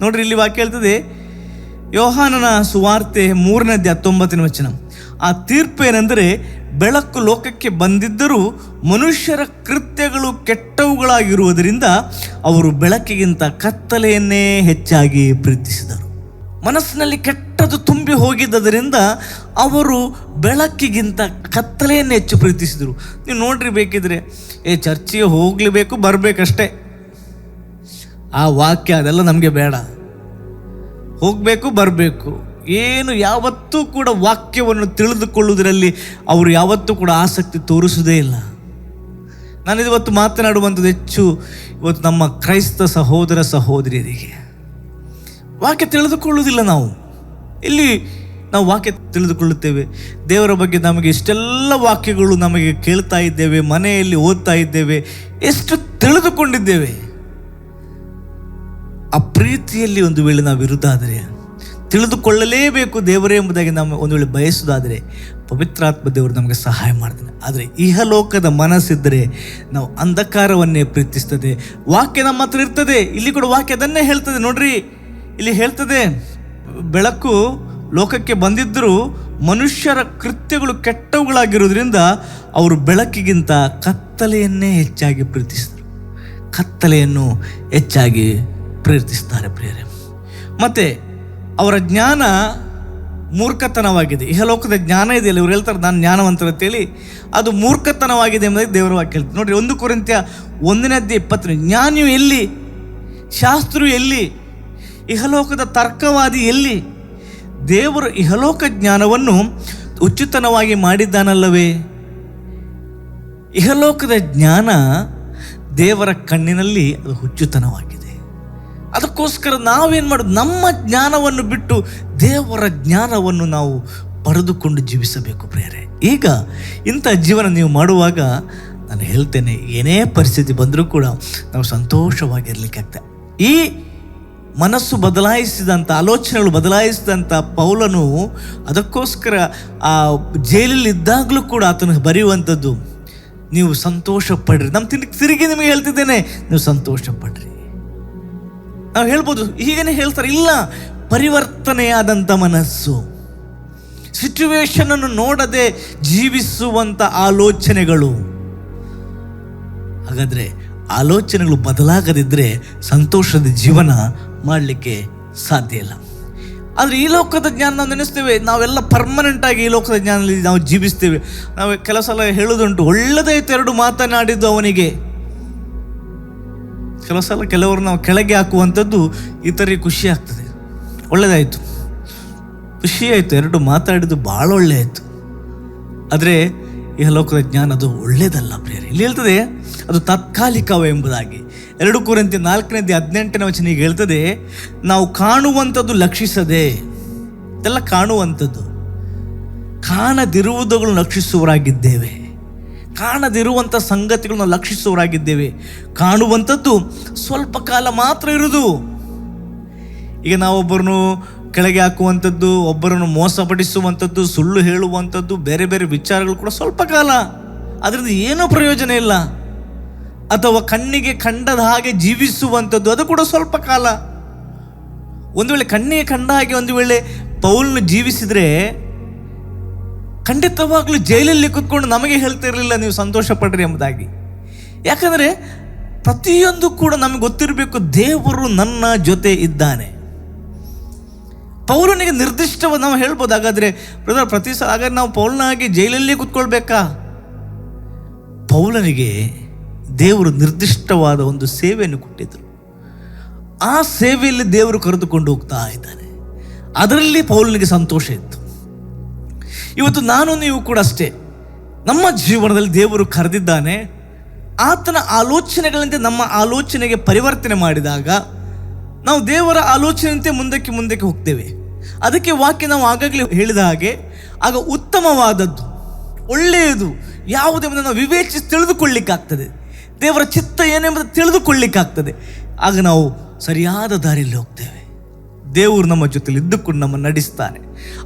ನೋಡ್ರಿ, ಇಲ್ಲಿ ವಾಕ್ಯ ಹೇಳ್ತದೆ, ಯೋಹಾನನ ಸುವಾರ್ತೆ ಮೂರನೇದ್ದೆ ಹತ್ತೊಂಬತ್ತನೇ ವಚನ. ಆ ತೀರ್ಪು ಏನೆಂದರೆ, ಬೆಳಕು ಲೋಕಕ್ಕೆ ಬಂದಿದ್ದರೂ ಮನುಷ್ಯರ ಕೃತ್ಯಗಳು ಕೆಟ್ಟವುಗಳಾಗಿರುವುದರಿಂದ ಅವರು ಬೆಳಕಿಗಿಂತ ಕತ್ತಲೆಯನ್ನೇ ಹೆಚ್ಚಾಗಿ ಪ್ರೀತಿಸಿದರು. ಮನಸ್ಸಿನಲ್ಲಿ ಕೆಟ್ಟದು ತುಂಬಿ ಹೋಗಿದ್ದರಿಂದ ಅವರು ಬೆಳಕಿಗಿಂತ ಕತ್ತಲೆಯನ್ನು ಹೆಚ್ಚು ಪ್ರೀತಿಸಿದರು. ನೀವು ನೋಡ್ರಿ ಬೇಕಿದ್ರೆ, ಏ, ಚರ್ಚಿಗೆ ಹೋಗ್ಲೇಬೇಕು, ಬರಬೇಕಷ್ಟೇ. ಆ ವಾಕ್ಯ ಅದೆಲ್ಲ ನಮಗೆ ಬೇಡ. ಹೋಗಬೇಕು, ಬರಬೇಕು. ಏನು ಯಾವತ್ತೂ ಕೂಡ ವಾಕ್ಯವನ್ನು ತಿಳಿದುಕೊಳ್ಳುವುದರಲ್ಲಿ ಅವರು ಯಾವತ್ತೂ ಕೂಡ ಆಸಕ್ತಿ ತೋರಿಸುವುದೇ ಇಲ್ಲ. ನಾನು ಇವತ್ತು ಮಾತನಾಡುವಂಥದ್ದು ಹೆಚ್ಚು ಇವತ್ತು ನಮ್ಮ ಕ್ರೈಸ್ತ ಸಹೋದರ ಸಹೋದರಿಯರಿಗೆ. ವಾಕ್ಯ ತಿಳಿದುಕೊಳ್ಳುವುದಿಲ್ಲ ನಾವು. ಇಲ್ಲಿ ನಾವು ವಾಕ್ಯ ತಿಳಿದುಕೊಳ್ಳುತ್ತೇವೆ. ದೇವರ ಬಗ್ಗೆ ನಮಗೆ ಇಷ್ಟೆಲ್ಲ ವಾಕ್ಯಗಳು ನಮಗೆ ಕೇಳ್ತಾ ಇದ್ದೇವೆ, ಮನೆಯಲ್ಲಿ ಓದ್ತಾ ಇದ್ದೇವೆ, ಎಷ್ಟು ತಿಳಿದುಕೊಂಡಿದ್ದೇವೆ. ಆ ಪ್ರೀತಿಯಲ್ಲಿ ಒಂದು ವೇಳೆ ನಾವು ವಿರುದ್ಧ ಆದರೆ ತಿಳಿದುಕೊಳ್ಳಲೇಬೇಕು ದೇವರೇ ಎಂಬುದಾಗಿ ನಾವು ಒಂದು ವೇಳೆ ಬಯಸುವುದಾದರೆ ಪವಿತ್ರಾತ್ಮ ದೇವರು ನಮಗೆ ಸಹಾಯ ಮಾಡ್ತಾನೆ. ಆದರೆ ಇಹಲೋಕದ ಮನಸ್ಸಿದ್ದರೆ ನಾವು ಅಂಧಕಾರವನ್ನೇ ಪ್ರೀತಿಸ್ತದೆ. ವಾಕ್ಯ ನಮ್ಮ ಹತ್ರ ಇರ್ತದೆ. ಇಲ್ಲಿ ಕೂಡ ವಾಕ್ಯ ಅದನ್ನೇ ಹೇಳ್ತದೆ. ನೋಡ್ರಿ ಇಲ್ಲಿ ಹೇಳ್ತದೆ, ಬೆಳಕು ಲೋಕಕ್ಕೆ ಬಂದಿದ್ದರೂ ಮನುಷ್ಯರ ಕೃತ್ಯಗಳು ಕೆಟ್ಟವುಗಳಾಗಿರೋದ್ರಿಂದ ಅವರು ಬೆಳಕಿಗಿಂತ ಕತ್ತಲೆಯನ್ನೇ ಹೆಚ್ಚಾಗಿ ಪ್ರೀತಿಸಿದರು. ಕತ್ತಲೆಯನ್ನು ಹೆಚ್ಚಾಗಿ ಪ್ರೀತಿಸ್ತಾರೆ ಪ್ರಿಯರೇ. ಮತ್ತು ಅವರ ಜ್ಞಾನ ಮೂರ್ಖತನವಾಗಿದೆ. ಇಹಲೋಕದ ಜ್ಞಾನ ಇದೆಯಲ್ಲ, ಇವ್ರು ಹೇಳ್ತಾರೆ ನಾನು ಜ್ಞಾನವಂತರು ಅಂತೇಳಿ ಅದು ಮೂರ್ಖತನವಾಗಿದೆ ಎಂಬುದಾಗಿ ದೇವರ ವಾಕ್ಯ ಹೇಳ್ತಾರೆ. ನೋಡಿರಿ, ಒಂದು ಕುರಿತ್ಯ ಒಂದನೇ ಅಧ್ಯಾಯ ಇಪ್ಪತ್ತನೇ ಜ್ಞಾನಿಯು ಎಲ್ಲಿ? ಶಾಸ್ತ್ರು ಎಲ್ಲಿ? ಇಹಲೋಕದ ತರ್ಕವಾದಿ ಎಲ್ಲಿ? ದೇವರು ಇಹಲೋಕ ಜ್ಞಾನವನ್ನು ಉಚಿತನವಾಗಿ ಮಾಡಿದ್ದಾನಲ್ಲವೇ? ಇಹಲೋಕದ ಜ್ಞಾನ ದೇವರ ಕಣ್ಣಿನಲ್ಲಿ ಅದು ಹುಚ್ಚುತನವಾಗಿದೆ. ಅದಕ್ಕೋಸ್ಕರ ನಾವೇನು ಮಾಡೋದು? ನಮ್ಮ ಜ್ಞಾನವನ್ನು ಬಿಟ್ಟು ದೇವರ ಜ್ಞಾನವನ್ನು ನಾವು ಪಡೆದುಕೊಂಡು ಜೀವಿಸಬೇಕು ಪ್ರೇರೆ ಈಗ ಇಂಥ ಜೀವನ ನೀವು ಮಾಡುವಾಗ ನಾನು ಹೇಳ್ತೇನೆ, ಏನೇ ಪರಿಸ್ಥಿತಿ ಬಂದರೂ ಕೂಡ ನಾವು ಸಂತೋಷವಾಗಿರಲಿಕ್ಕೆ ಆಗ್ತದೆ ಈ ಮನಸ್ಸು ಬದಲಾಯಿಸಿದಂಥ ಆಲೋಚನೆಗಳು ಬದಲಾಯಿಸಿದಂಥ ಪೌಲನು ಅದಕ್ಕೋಸ್ಕರ ಆ ಜೈಲಲ್ಲಿದ್ದಾಗಲೂ ಕೂಡ ಆತನ ಬರೆಯುವಂಥದ್ದು, ನೀವು ಸಂತೋಷ ಪಡ್ರಿ ನಮ್ಮ ತಿರುಗಿ ತಿರುಗಿ ನಿಮಗೆ ಹೇಳ್ತಿದ್ದೇನೆ, ನೀವು ಸಂತೋಷ ಪಡ್ರಿ ನಾವು ಹೇಳ್ಬೋದು, ಹೀಗೇನೆ ಹೇಳ್ತಾರೆ, ಇಲ್ಲ ಪರಿವರ್ತನೆಯಾದಂಥ ಮನಸ್ಸು. ಸಿಚುವೇಶನನ್ನು ನೋಡದೆ ಜೀವಿಸುವಂಥ ಆಲೋಚನೆಗಳು. ಹಾಗಾದ್ರೆ ಆಲೋಚನೆಗಳು ಬದಲಾಗದಿದ್ದರೆ ಸಂತೋಷದ ಜೀವನ ಮಾಡಲಿಕ್ಕೆ ಸಾಧ್ಯ ಇಲ್ಲ. ಆದರೆ ಈ ಲೋಕದ ಜ್ಞಾನ ನಾವು ನೆನೆಸ್ತೇವೆ. ನಾವೆಲ್ಲ ಪರ್ಮನೆಂಟಾಗಿ ಈ ಲೋಕದ ಜ್ಞಾನದಲ್ಲಿ ನಾವು ಜೀವಿಸ್ತೇವೆ. ನಾವು ಕೆಲವು ಸಲ ಹೇಳೋದುಂಟು ಒಳ್ಳೆದೇ ಎರಡು ಮಾತನಾಡಿದ್ದು ಅವನಿಗೆ. ಕೆಲವು ಸಲ ಕೆಲವರು ನಾವು ಕೆಳಗೆ ಹಾಕುವಂಥದ್ದು ಇತರಿಗೆ ಖುಷಿ ಆಗ್ತದೆ. ಒಳ್ಳೆದಾಯಿತು. ಖುಷಿ ಆಯಿತು. ಎರಡು ಮಾತಾಡಿದ್ದು ಭಾಳ ಒಳ್ಳೆ ಆಯಿತು ಆದರೆ ಈ ಲೋಕದ ಜ್ಞಾನ ಅದು ಒಳ್ಳೆಯದಲ್ಲ ಪ್ರಿಯರೇ. ಇಲ್ಲಿ ಹೇಳ್ತದೆ, ಅದು ತಾತ್ಕಾಲಿಕವ ಎಂಬುದಾಗಿ. ಎರಡು ಕುರಿತ ನಾಲ್ಕನೇದು ಹದಿನೆಂಟನೇ ವಚನ ಈಗ ಹೇಳ್ತದೆ, ನಾವು ಕಾಣುವಂಥದ್ದು ಲಕ್ಷಿಸದೆ, ಇದೆಲ್ಲ ಕಾಣುವಂಥದ್ದು. ಕಾಣದಿರುವುದನ್ನು ಲಕ್ಷಿಸುವರಾಗಿದ್ದೇವೆ ಕಾಣದಿರುವಂಥ ಸಂಗತಿಗಳನ್ನು ಲಕ್ಷಿಸುವರಾಗಿದ್ದೇವೆ ಕಾಣುವಂಥದ್ದು ಸ್ವಲ್ಪ ಕಾಲ ಮಾತ್ರ ಇರುವುದು. ಈಗ ನಾವೊಬ್ಬರನ್ನು ಕೆಳಗೆ ಹಾಕುವಂಥದ್ದು, ಒಬ್ಬರನ್ನು ಮೋಸಪಡಿಸುವಂಥದ್ದು, ಸುಳ್ಳು ಹೇಳುವಂಥದ್ದು, ಬೇರೆ ಬೇರೆ ವಿಚಾರಗಳು ಕೂಡ ಸ್ವಲ್ಪ ಕಾಲ. ಅದರಿಂದ ಏನೂ ಪ್ರಯೋಜನ ಇಲ್ಲ. ಅಥವಾ ಕಣ್ಣಿಗೆ ಕಂಡದ ಹಾಗೆ ಜೀವಿಸುವಂಥದ್ದು, ಅದು ಕೂಡ ಸ್ವಲ್ಪ ಕಾಲ. ಒಂದು ವೇಳೆ ಕಣ್ಣಿಗೆ ಕಂಡ ಹಾಗೆ, ಒಂದು ವೇಳೆ ಪೌಲ್ನ ಜೀವಿಸಿದರೆ, ಖಂಡಿತವಾಗ್ಲೂ ಜೈಲಲ್ಲಿ ಕೂತ್ಕೊಂಡು ನಮಗೆ ಹೇಳ್ತಿರಲಿಲ್ಲ ನೀವು ಸಂತೋಷ ಪಡ್ರಿ ಎಂಬುದಾಗಿ. ಯಾಕಂದರೆ ಪ್ರತಿಯೊಂದು ಕೂಡ ನಮಗೆ ಗೊತ್ತಿರಬೇಕು, ದೇವರು ನನ್ನ ಜೊತೆ ಇದ್ದಾನೆ. ಪೌಲನಿಗೆ ನಿರ್ದಿಷ್ಟವಾಗಿ ನಾವು ಹೇಳ್ಬೋದು ಹಾಗಾದರೆ ಬ್ರದರ್, ಪ್ರತಿ ಸಲ ಹಾಗಾದ್ರೆ ನಾವು ಪೌಲನಾಗಿ ಜೈಲಲ್ಲಿ ಕೂತ್ಕೊಳ್ಬೇಕಾ? ಪೌಲನಿಗೆ ದೇವರು ನಿರ್ದಿಷ್ಟವಾದ ಒಂದು ಸೇವೆಯನ್ನು ಕೊಟ್ಟಿದ್ದರು ಆ ಸೇವೆಯಲ್ಲಿ ದೇವರು ಕರೆದುಕೊಂಡು ಹೋಗ್ತಾ ಇದ್ದಾನೆ. ಅದರಲ್ಲಿ ಪೌಲನಿಗೆ ಸಂತೋಷ ಇತ್ತು. ಇವತ್ತು ನಾನು ನೀವು ಕೂಡ ಅಷ್ಟೇ. ನಮ್ಮ ಜೀವನದಲ್ಲಿ ದೇವರು ಕರೆದಿದ್ದಾನೆ. ಆತನ ಆಲೋಚನೆಗಳಂತೆ ನಮ್ಮ ಆಲೋಚನೆಗೆ ಪರಿವರ್ತನೆ ಮಾಡಿದಾಗ ನಾವು ದೇವರ ಆಲೋಚನೆಯಂತೆ ಮುಂದಕ್ಕೆ ಮುಂದಕ್ಕೆ ಹೋಗ್ತೇವೆ. ಅದಕ್ಕೆ ವಾಕ್ಯ ನಾವು ಆಗಾಗಲೇ ಹೇಳಿದ ಹಾಗೆ, ಆಗ ಉತ್ತಮವಾದದ್ದು, ಒಳ್ಳೆಯದು ಯಾವುದೆಂಬುದನ್ನು ನಾವು ವಿವೇಚಿಸಿ ತಿಳಿದುಕೊಳ್ಳಿಕ್ಕಾಗ್ತದೆ. ದೇವರ ಚಿತ್ತ ಏನೆಂಬುದು ತಿಳಿದುಕೊಳ್ಳಿಕ್ಕಾಗ್ತದೆ. ಆಗ ನಾವು ಸರಿಯಾದ ದಾರಿಯಲ್ಲಿ ಹೋಗ್ತೇವೆ. ದೇವರು ನಮ್ಮ ಜೊತೆಲಿ ಇದ್ದುಕೊಂಡು ನಮ್ಮನ್ನು ನಡೆಸ್ತಾನೆ.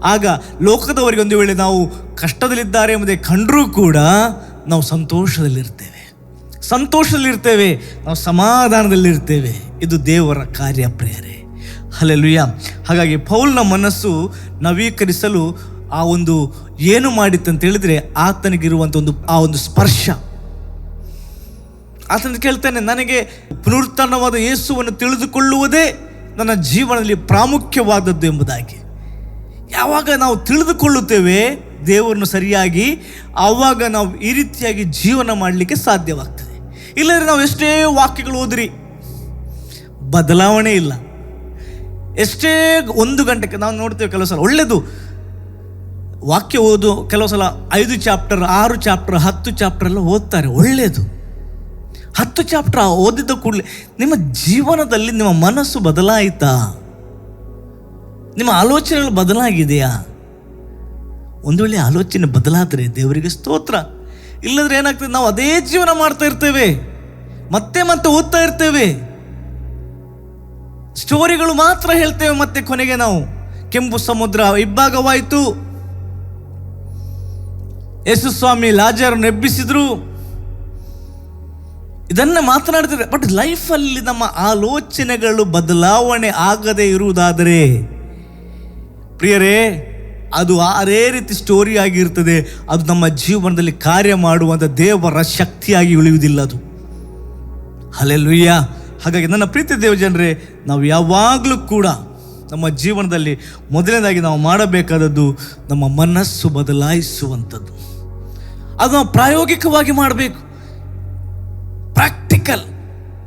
ಆಗ ಲೋಕದವರಿಗೆ ಒಂದು ವೇಳೆ ನಾವು ಕಷ್ಟದಲ್ಲಿದ್ದಾರೆ ಎಂಬುದೇ ಕಂಡರೂ ಕೂಡ ನಾವು ಸಂತೋಷದಲ್ಲಿರ್ತೇವೆ. ಸಂತೋಷದಲ್ಲಿರ್ತೇವೆ, ನಾವು ಸಮಾಧಾನದಲ್ಲಿರ್ತೇವೆ. ಇದು ದೇವರ ಕಾರ್ಯ ಪ್ರೇರೆ ಹಲೆಲುಯ್ಯ ಹಾಗಾಗಿ ಪೌಲ್ನ ಮನಸ್ಸು ನವೀಕರಿಸಲು ಆ ಒಂದು ಏನು ಮಾಡಿತ್ತಂತ ಹೇಳಿದ್ರೆ ಆತನಿಗಿರುವಂಥ ಒಂದು ಆ ಒಂದು ಸ್ಪರ್ಶ. ಆತನ ಕೇಳ್ತಾನೆ, ನನಗೆ ಪುನರುತ್ಥಾನವಾದ ಯೇಸುವನ್ನು ತಿಳಿದುಕೊಳ್ಳುವುದೇ ನನ್ನ ಜೀವನದಲ್ಲಿ ಪ್ರಾಮುಖ್ಯವಾದದ್ದು ಎಂಬುದಾಗಿ. ಯಾವಾಗ ನಾವು ತಿಳಿದುಕೊಳ್ಳುತ್ತೇವೆ, ದೇವರನ್ನು ಸರಿಯಾಗಿ, ಆವಾಗ ನಾವು ಈ ರೀತಿಯಾಗಿ ಜೀವನ ಮಾಡಲಿಕ್ಕೆ ಸಾಧ್ಯವಾಗ್ತದೆ. ಇಲ್ಲದ್ರೆ ನಾವು ಎಷ್ಟೇ ವಾಕ್ಯಗಳು ಓದ್ರಿ. ಬದಲಾವಣೆ ಇಲ್ಲ. ಎಷ್ಟೇ ಒಂದು ಗಂಟೆಗೆ ನಾವು ನೋಡ್ತೇವೆ ಕೆಲವು ಸಲ ಒಳ್ಳೆಯದು ವಾಕ್ಯ ಓದು, ಕೆಲವು ಸಲ ಐದು ಚಾಪ್ಟರ್, ಆರು ಚಾಪ್ಟರ್, ಹತ್ತು ಚಾಪ್ಟರ್ ಎಲ್ಲ ಓದ್ತಾರೆ ಒಳ್ಳೆಯದು ಹತ್ತು ಚಾಪ್ಟರ್ ಓದಿದ್ದ ಕೂಡಲೇ ನಿಮ್ಮ ಜೀವನದಲ್ಲಿ ನಿಮ್ಮ ಮನಸ್ಸು ಬದಲಾಯಿತಾ? ನಿಮ್ಮ ಆಲೋಚನೆಗಳು ಬದಲಾಗಿದೆಯಾ? ಒಂದು ವೇಳೆ ಆಲೋಚನೆ ಬದಲಾದರೆ ದೇವರಿಗೆ ಸ್ತೋತ್ರ. ಇಲ್ಲದ್ರೆ ಏನಾಗ್ತದೆ, ನಾವು ಅದೇ ಜೀವನ ಮಾಡ್ತಾ ಇರ್ತೇವೆ. ಮತ್ತೆ ಮತ್ತೆ ಓದ್ತಾ ಇರ್ತೇವೆ. ಸ್ಟೋರಿಗಳು ಮಾತ್ರ ಹೇಳ್ತೇವೆ ಮತ್ತೆ ಕೊನೆಗೆ ನಾವು. ಕೆಂಪು ಸಮುದ್ರ ಇಬ್ಬಾಗವಾಯಿತು ಯೇಸು ಸ್ವಾಮಿ ಲಾಜರನ್ನು ಎಬ್ಬಿಸಿದ್ರು. ಇದನ್ನ ಮಾತನಾಡ್ತಾರೆ ಬಟ್ ಲೈಫಲ್ಲಿ ನಮ್ಮ ಆಲೋಚನೆಗಳು ಬದಲಾವಣೆ ಆಗದೆ ಇರುವುದಾದರೆ, ಪ್ರಿಯರೇ, ಅದು ಅದೇ ರೀತಿ ಸ್ಟೋರಿ ಆಗಿರ್ತದೆ. ಅದು ನಮ್ಮ ಜೀವನದಲ್ಲಿ ಕಾರ್ಯ ಮಾಡುವಂಥ ದೇವರ ಶಕ್ತಿಯಾಗಿ ಉಳಿಯುವುದಿಲ್ಲ ಅದು. ಹಲೆಲುಯ್ಯ ಹಾಗಾಗಿ ನನ್ನ ಪ್ರೀತಿ ದೇವ ಜನರೇ, ನಾವು ಯಾವಾಗಲೂ ಕೂಡ ನಮ್ಮ ಜೀವನದಲ್ಲಿ ಮೊದಲನೇದಾಗಿ ನಾವು ಮಾಡಬೇಕಾದದ್ದು ನಮ್ಮ ಮನಸ್ಸು ಬದಲಾಯಿಸುವಂಥದ್ದು. ಅದು ನಾವು ಪ್ರಾಯೋಗಿಕವಾಗಿ ಮಾಡಬೇಕು. ಪ್ರಾಕ್ಟಿಕಲ್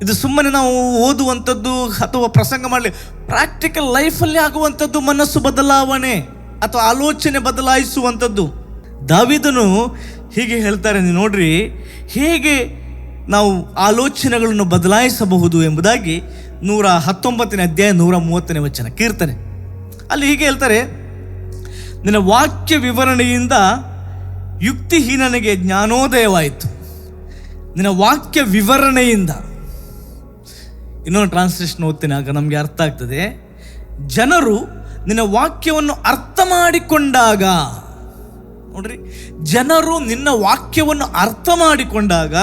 ಇದು ಸುಮ್ಮನೆ ನಾವು ಓದುವಂಥದ್ದು ಅಥವಾ ಪ್ರಸಂಗ ಮಾಡಲಿ ಪ್ರಾಕ್ಟಿಕಲ್ ಲೈಫಲ್ಲಿ ಆಗುವಂಥದ್ದು ಮನಸ್ಸು ಬದಲಾವಣೆ ಅಥವಾ ಆಲೋಚನೆ ಬದಲಾಯಿಸುವಂಥದ್ದು. ದಾವಿದನು ಹೀಗೆ ಹೇಳ್ತಾರೆ ನೀವು ನೋಡ್ರಿ, ಹೇಗೆ ನಾವು ಆಲೋಚನೆಗಳನ್ನು ಬದಲಾಯಿಸಬಹುದು ಎಂಬುದಾಗಿ ನೂರ ಹತ್ತೊಂಬತ್ತನೇ ಅಧ್ಯಾಯ ನೂರ ಮೂವತ್ತನೇ ವಚನ, ಕೀರ್ತನೆ. ಅಲ್ಲಿ ಹೀಗೆ ಹೇಳ್ತಾರೆ, ನಿನ್ನ ವಾಕ್ಯ ವಿವರಣೆಯಿಂದ ಯುಕ್ತಿಹೀನನಿಗೆ ಜ್ಞಾನೋದಯವಾಯಿತು. ನಿನ್ನ ವಾಕ್ಯ ವಿವರಣೆಯಿಂದ. ಇನ್ನೊಂದು ಟ್ರಾನ್ಸ್ಲೇಷನ್ ಓದ್ತೀನಿ, ಆಗ ನಮಗೆ ಅರ್ಥ ಆಗ್ತದೆ. ಜನರು ನಿನ್ನ ವಾಕ್ಯವನ್ನು ಅರ್ಥ ಮಾಡಿಕೊಂಡಾಗ, ನೋಡ್ರಿ, ಜನರು ನಿನ್ನ ವಾಕ್ಯವನ್ನು ಅರ್ಥ ಮಾಡಿಕೊಂಡಾಗ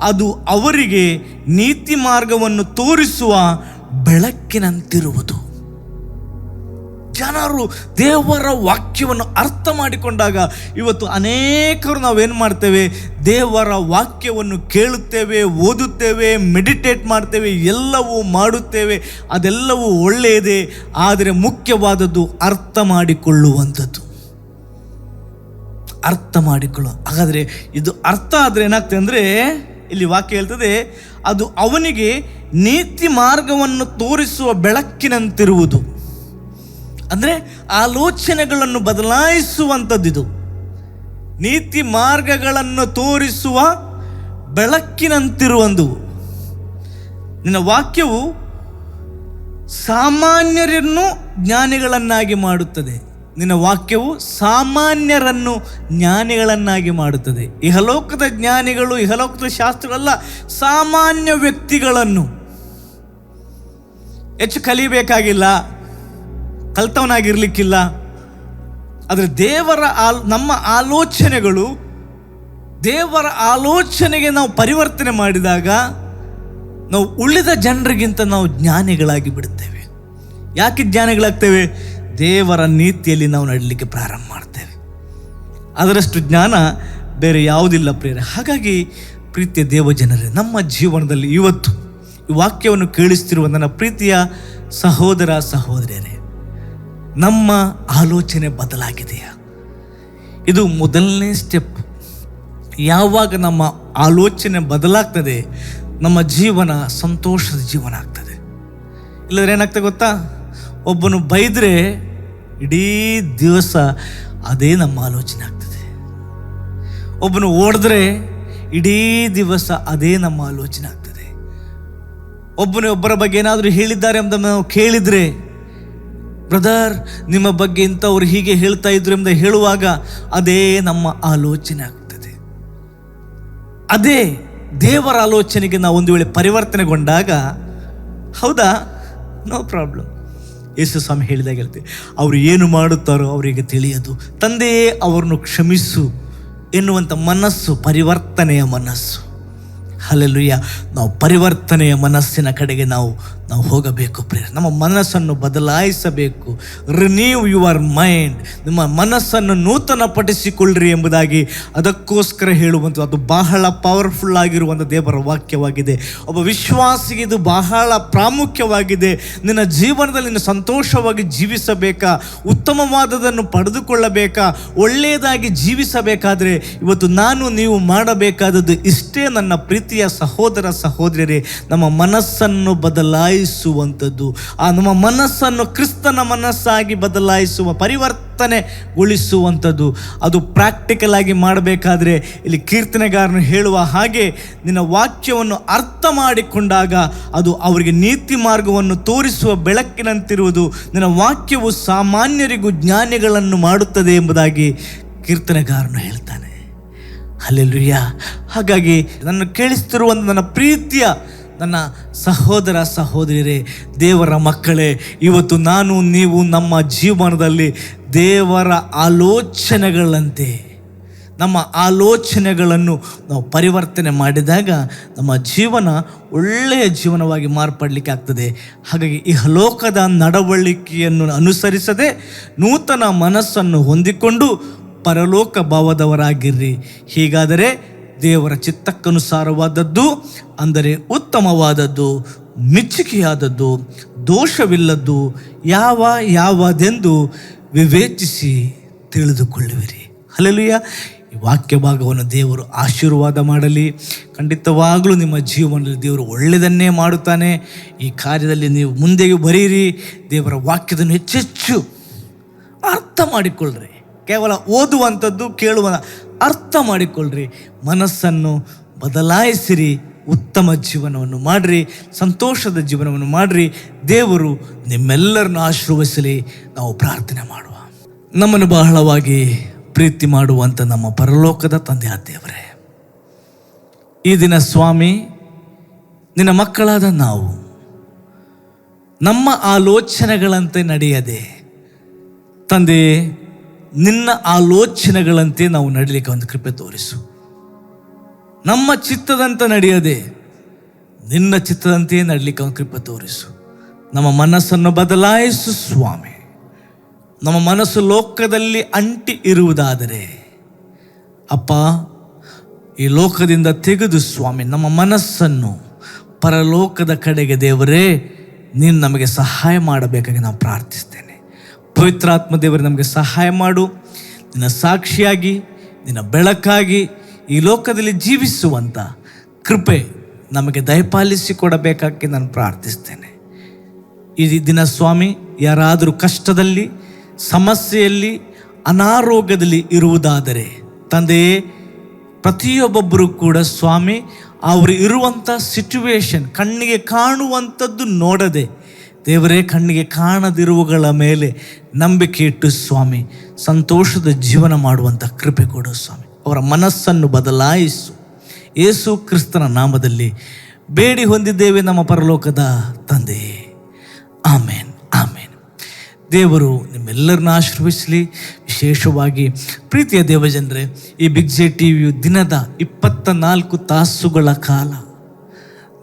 ಅದು ಅವರಿಗೆ ನೀತಿ ಮಾರ್ಗವನ್ನು ತೋರಿಸುವ ಬೆಳಕಿನಂತಿರುವುದು. ಜನರು ದೇವರ ವಾಕ್ಯವನ್ನು ಅರ್ಥ ಮಾಡಿಕೊಂಡಾಗ ಇವತ್ತು ಅನೇಕರು ನಾವೇನು ಮಾಡ್ತೇವೆ? ದೇವರ ವಾಕ್ಯವನ್ನು ಕೇಳುತ್ತೇವೆ, ಓದುತ್ತೇವೆ ಮೆಡಿಟೇಟ್ ಮಾಡ್ತೇವೆ, ಎಲ್ಲವೂ ಮಾಡುತ್ತೇವೆ. ಅದೆಲ್ಲವೂ ಒಳ್ಳೆಯದೇ, ಆದರೆ ಮುಖ್ಯವಾದದ್ದು ಅರ್ಥ ಮಾಡಿಕೊಳ್ಳುವಂಥದ್ದು. ಅರ್ಥ ಮಾಡಿಕೊಳ್ಳುವ. ಹಾಗಾದರೆ ಇದು ಅರ್ಥ ಆದರೆ ಏನಾಗ್ತದೆ ಅಂದರೆ ಇಲ್ಲಿ ವಾಕ್ಯ ಹೇಳ್ತದೆ, ಅದು ಅವನಿಗೆ ನೀತಿ ಮಾರ್ಗವನ್ನು ತೋರಿಸುವ ಬೆಳಕಿನಂತಿರುವುದು. ಅಂದರೆ ಆಲೋಚನೆಗಳನ್ನು ಬದಲಾಯಿಸುವಂಥದ್ದಿದು ನೀತಿ ಮಾರ್ಗಗಳನ್ನು ತೋರಿಸುವ ಬೆಳಕಿನಂತಿರುವಂದು. ನಿನ್ನ ವಾಕ್ಯವು ಸಾಮಾನ್ಯರನ್ನು ಜ್ಞಾನಿಗಳನ್ನಾಗಿ ಮಾಡುತ್ತದೆ. ನಿನ್ನ ವಾಕ್ಯವು ಸಾಮಾನ್ಯರನ್ನು ಜ್ಞಾನಿಗಳನ್ನಾಗಿ ಮಾಡುತ್ತದೆ. ಇಹಲೋಕದ ಜ್ಞಾನಿಗಳು, ಇಹಲೋಕದ ಶಾಸ್ತ್ರಗಳೆಲ್ಲ, ಸಾಮಾನ್ಯ ವ್ಯಕ್ತಿಗಳನ್ನು. ಹೆಚ್ಚು ಕಲಿಬೇಕಾಗಿಲ್ಲ, ಕಲ್ತವನಾಗಿರ್ಲಿಕ್ಕಿಲ್ಲ. ಆದರೆ ದೇವರ ಆಲ್, ನಮ್ಮ ಆಲೋಚನೆಗಳು, ದೇವರ ಆಲೋಚನೆಗೆ ನಾವು ಪರಿವರ್ತನೆ ಮಾಡಿದಾಗ, ನಾವು ಉಳಿದ ಜನರಿಗಿಂತ ನಾವು ಜ್ಞಾನಿಗಳಾಗಿ ಬಿಡುತ್ತೇವೆ. ಯಾಕೆ ಜ್ಞಾನಿಗಳಾಗ್ತೇವೆ? ದೇವರ ನೀತಿಯಲ್ಲಿ ನಾವು ನಡಲಿಕ್ಕೆ ಪ್ರಾರಂಭ ಮಾಡ್ತೇವೆ. ಅದರಷ್ಟು ಜ್ಞಾನ ಬೇರೆ ಯಾವುದಿಲ್ಲ ಪ್ರೇರೆ ಹಾಗಾಗಿ ಪ್ರೀತಿಯ ದೇವಜನರೇ ನಮ್ಮ ಜೀವನದಲ್ಲಿ ಇವತ್ತು ಈ ವಾಕ್ಯವನ್ನು ಕೇಳಿಸ್ತಿರುವ ನನ್ನ ಪ್ರೀತಿಯ ಸಹೋದರ ಸಹೋದರಿಯರೇ, ನಮ್ಮ ಆಲೋಚನೆ ಬದಲಾಗಿದೆಯಾ? ಇದು ಮೊದಲನೇ ಸ್ಟೆಪ್ ಯಾವಾಗ ನಮ್ಮ ಆಲೋಚನೆ ಬದಲಾಗ್ತದೆ, ನಮ್ಮ ಜೀವನ ಸಂತೋಷದ ಜೀವನ ಆಗ್ತದೆ. ಇಲ್ಲದ್ರೆ ಏನಾಗ್ತದೆ ಗೊತ್ತಾ? ಒಬ್ಬನು ಬೈದರೆ ಇಡೀ ದಿವಸ ಅದೇ ನಮ್ಮ ಆಲೋಚನೆ ಆಗ್ತದೆ. ಒಬ್ಬನು ಓಡಿದ್ರೆ ಇಡೀ ದಿವಸ ಅದೇ ನಮ್ಮ ಆಲೋಚನೆ ಆಗ್ತದೆ. ಒಬ್ಬನೇ ಒಬ್ಬರ ಬಗ್ಗೆ ಏನಾದರೂ ಹೇಳಿದ್ದಾರೆ ಅಂತ ನಾವು ಕೇಳಿದರೆ, ಬ್ರದರ್, ನಿಮ್ಮ ಬಗ್ಗೆ ಇಂಥವ್ರು ಹೀಗೆ ಹೇಳ್ತಾ ಇದ್ರು ಎಂಬ ಹೇಳುವಾಗ ಅದೇ ನಮ್ಮ ಆಲೋಚನೆ ಆಗ್ತದೆ. ಅದೇ ದೇವರ ಆಲೋಚನೆಗೆ ನಾವು ಒಂದು ವೇಳೆ ಪರಿವರ್ತನೆಗೊಂಡಾಗ, ಹೌದಾ? ನೋ ಪ್ರಾಬ್ಲಮ್ ಯೇಸು ಸ್ವಾಮಿ ಹೇಳಿದಾಗ ಹೇಳ್ತೀವಿ ಅವರು ಏನು ಮಾಡುತ್ತಾರೋ ಅವರಿಗೆ ತಿಳಿಯದು. ತಂದೆಯೇ ಅವರನ್ನು ಕ್ಷಮಿಸು ಎನ್ನುವಂಥ ಮನಸ್ಸು, ಪರಿವರ್ತನೆಯ ಮನಸ್ಸು. ಅಲ್ಲೆಲ್ಲುಯ್ಯ ನಾವು ಪರಿವರ್ತನೆಯ ಮನಸ್ಸಿನ ಕಡೆಗೆ ನಾವು ನಾವು ಹೋಗಬೇಕು ಪ್ರೇರ ನಮ್ಮ ಮನಸ್ಸನ್ನು ಬದಲಾಯಿಸಬೇಕು. ರಿನೀವ್ ಯುವರ್ ಮೈಂಡ್ ನಿಮ್ಮ ಮನಸ್ಸನ್ನು ನೂತನಪಡಿಸಿಕೊಳ್ಳ್ರಿ ಎಂಬುದಾಗಿ ಅದಕ್ಕೋಸ್ಕರ ಹೇಳುವಂಥ ಅದು ಬಹಳ ಪವರ್ಫುಲ್ ಆಗಿರುವಂಥ ದೇವರ ವಾಕ್ಯವಾಗಿದೆ. ಒಬ್ಬ ವಿಶ್ವಾಸಿಗೆ ಇದು ಬಹಳ ಪ್ರಾಮುಖ್ಯವಾಗಿದೆ. ನಿನ್ನ ಜೀವನದಲ್ಲಿ ನೀನು ಸಂತೋಷವಾಗಿ ಜೀವಿಸಬೇಕಾ? ಉತ್ತಮವಾದದನ್ನು ಪಡೆದುಕೊಳ್ಳಬೇಕಾ? ಒಳ್ಳೆಯದಾಗಿ ಜೀವಿಸಬೇಕಾದರೆ ಇವತ್ತು ನಾನು ನೀವು ಮಾಡಬೇಕಾದದ್ದು ಇಷ್ಟೇ ನನ್ನ ಪ್ರೀತಿಯ ಸಹೋದರ ಸಹೋದರಿಯರೇ. ನಮ್ಮ ಮನಸ್ಸನ್ನು ಬದಲಾಯಿಸುವಂಥದ್ದು. ಆ ನಮ್ಮ ಮನಸ್ಸನ್ನು ಕ್ರಿಸ್ತನ ಮನಸ್ಸಾಗಿ ಬದಲಾಯಿಸುವ, ಪರಿವರ್ತನೆಗೊಳಿಸುವಂಥದ್ದು. ಅದು ಪ್ರಾಕ್ಟಿಕಲ್ ಆಗಿ ಮಾಡಬೇಕಾದ್ರೆ ಇಲ್ಲಿ ಕೀರ್ತನೆಗಾರನು ಹೇಳುವ ಹಾಗೆ ನಿನ್ನ ವಾಕ್ಯವನ್ನು ಅರ್ಥ ಮಾಡಿಕೊಂಡಾಗ ಅದು ಅವರಿಗೆ ನೀತಿ ಮಾರ್ಗವನ್ನು ತೋರಿಸುವ ಬೆಳಕಿನಂತಿರುವುದು ನಿನ್ನ ವಾಕ್ಯವು ಸಾಮಾನ್ಯರಿಗೂ ಜ್ಞಾನಿಗಳನ್ನು ಮಾಡುತ್ತದೆ ಎಂಬುದಾಗಿ ಕೀರ್ತನೆಗಾರನು ಹೇಳ್ತಾನೆ. ಅಲ್ಲೆಲ್ಲುಯ್ಯ ಹಾಗಾಗಿ ನನ್ನ ಕೇಳಿಸ್ತಿರುವಂಥ ನನ್ನ ಪ್ರೀತಿಯ ನನ್ನ ಸಹೋದರ ಸಹೋದರಿಯರೇ, ದೇವರ ಮಕ್ಕಳೇ, ಇವತ್ತು ನಾನು ನೀವು ನಮ್ಮ ಜೀವನದಲ್ಲಿ ದೇವರ ಆಲೋಚನೆಗಳಂತೆ, ನಮ್ಮ ಆಲೋಚನೆಗಳನ್ನು ನಾವು ಪರಿವರ್ತನೆ ಮಾಡಿದಾಗ ನಮ್ಮ ಜೀವನ ಒಳ್ಳೆಯ ಜೀವನವಾಗಿ ಮಾರ್ಪಡಲಿಕ್ಕೆ ಆಗ್ತದೆ. ಹಾಗಾಗಿ ಈ ಲೋಕದ ನಡವಳಿಕೆಯನ್ನು ಅನುಸರಿಸದೆ ನೂತನ ಮನಸ್ಸನ್ನು ಹೊಂದಿಕೊಂಡು ಪರಲೋಕ ಭಾವದವರಾಗಿರ್ರಿ. ಹೀಗಾದರೆ ದೇವರ ಚಿತ್ತಕ್ಕನುಸಾರವಾದದ್ದು, ಅಂದರೆ ಉತ್ತಮವಾದದ್ದು, ಮೆಚ್ಚುಗೆಯಾದದ್ದು, ದೋಷವಿಲ್ಲದ್ದು, ಯಾವ ಯಾವದೆಂದು ವಿವೇಚಿಸಿ ತಿಳಿದುಕೊಳ್ಳುವಿರಿ. ಹಲಲುಯ ಈ ವಾಕ್ಯ ಭಾಗವನ್ನು ದೇವರು ಆಶೀರ್ವಾದ ಮಾಡಲಿ. ಖಂಡಿತವಾಗಲೂ ನಿಮ್ಮ ಜೀವನದಲ್ಲಿ ದೇವರು ಒಳ್ಳೆಯದನ್ನೇ ಮಾಡುತ್ತಾನೆ. ಈ ಕಾರ್ಯದಲ್ಲಿ ನೀವು ಮುಂದೆಯೂ ಬರೀರಿ. ದೇವರ ವಾಕ್ಯದನ್ನು ಹೆಚ್ಚೆಚ್ಚು ಅರ್ಥ ಮಾಡಿಕೊಳ್ಳ್ರಿ. ಕೇವಲ ಓದುವಂಥದ್ದು, ಕೇಳುವ ಅರ್ಥ ಮಾಡಿಕೊಳ್ಳ್ರಿ ಮನಸ್ಸನ್ನು ಬದಲಾಯಿಸಿರಿ. ಉತ್ತಮ ಜೀವನವನ್ನು ಮಾಡಿರಿ. ಸಂತೋಷದ ಜೀವನವನ್ನು ಮಾಡಿರಿ. ದೇವರು ನಿಮ್ಮೆಲ್ಲರನ್ನು ಆಶೀರ್ವದಿಸಲಿ. ನಾವು ಪ್ರಾರ್ಥನೆ ಮಾಡುವ. ನಮ್ಮನ್ನು ಬಹಳವಾಗಿ ಪ್ರೀತಿ ಮಾಡುವಂಥ ನಮ್ಮ ಪರಲೋಕದ ತಂದೆಯ ದೇವರೇ. ಈ ದಿನ ಸ್ವಾಮಿ, ನಿನ್ನ ಮಕ್ಕಳಾದ ನಾವು, ನಮ್ಮ ಆಲೋಚನೆಗಳಂತೆ ನಡೆಯದೆ. ತಂದೆ ನಿನ್ನ ಆಲೋಚನೆಗಳಂತೆ ನಾವು ನಡೀಲಿಕ್ಕೆ ಒಂದು ಕೃಪೆ ತೋರಿಸು. ನಮ್ಮ ಚಿತ್ತದಂತೆ ನಡೆಯದೆ ನಿನ್ನ ಚಿತ್ತದಂತೆ ನಡಲಿಕ್ಕೆ ಒಂದು ಕೃಪೆ ತೋರಿಸು. ನಮ್ಮ ಮನಸ್ಸನ್ನು ಬದಲಾಯಿಸು ಸ್ವಾಮಿ. ನಮ್ಮ ಮನಸ್ಸು ಲೋಕದಲ್ಲಿ ಅಂಟಿ ಇರುವುದಾದರೆ ಅಪ್ಪ, ಈ ಲೋಕದಿಂದ ತೆಗೆದು ಸ್ವಾಮಿ, ನಮ್ಮ ಮನಸ್ಸನ್ನು ಪರಲೋಕದ ಕಡೆಗೆ ದೇವರೇ, ನೀನು ನಮಗೆ ಸಹಾಯ ಮಾಡಬೇಕಾಗಿ ನಾವು ಪ್ರಾರ್ಥಿಸ್ತೇನೆ. ಪವಿತ್ರಾತ್ಮ ದೇವರು ನಮಗೆ ಸಹಾಯ ಮಾಡು. ನಿನ್ನ ಸಾಕ್ಷಿಯಾಗಿ, ನಿನ್ನ ಬೆಳಕಾಗಿ ಈ ಲೋಕದಲ್ಲಿ ಜೀವಿಸುವಂಥ ಕೃಪೆ ನಮಗೆ ದಯಪಾಲಿಸಿ ಕೊಡಬೇಕಾಗಿ ನಾನು ಪ್ರಾರ್ಥಿಸ್ತೇನೆ. ಈ ದಿನ ಸ್ವಾಮಿ, ಯಾರಾದರೂ ಕಷ್ಟದಲ್ಲಿ, ಸಮಸ್ಯೆಯಲ್ಲಿ, ಅನಾರೋಗ್ಯದಲ್ಲಿ ಇರುವುದಾದರೆ ತಂದೆಯೇ ಪ್ರತಿಯೊಬ್ಬೊಬ್ಬರು ಕೂಡ ಸ್ವಾಮಿ, ಅವರು ಇರುವಂಥ ಸಿಚುವೇಶನ್ ಕಣ್ಣಿಗೆ ಕಾಣುವಂಥದ್ದು ನೋಡದೆ ದೇವರೇ ಕಣ್ಣಿಗೆ ಕಾಣದಿರುವುಗಳ ಮೇಲೆ ನಂಬಿಕೆ ಇಟ್ಟು ಸ್ವಾಮಿ, ಸಂತೋಷದ ಜೀವನ ಮಾಡುವಂಥ ಕೃಪೆ ಕೊಡು ಸ್ವಾಮಿ. ಅವರ ಮನಸ್ಸನ್ನು ಬದಲಾಯಿಸು. ಯೇಸು ಕ್ರಿಸ್ತನ ನಾಮದಲ್ಲಿ ಬೇಡಿ ಹೊಂದಿದ್ದೇವೆ ನಮ್ಮ ಪರಲೋಕದ ತಂದೆ. ಆಮೇನ್ ಆಮೇನ್. ದೇವರು ನಿಮ್ಮೆಲ್ಲರನ್ನ ಆಶೀರ್ವಿಸಲಿ ವಿಶೇಷವಾಗಿ ಪ್ರೀತಿಯ ದೇವಜನರೇ, ಈ ಬಿಗ್ ಜೆ ಟಿ ವಿಯು ದಿನದ ಇಪ್ಪತ್ತ ನಾಲ್ಕು ತಾಸುಗಳ ಕಾಲ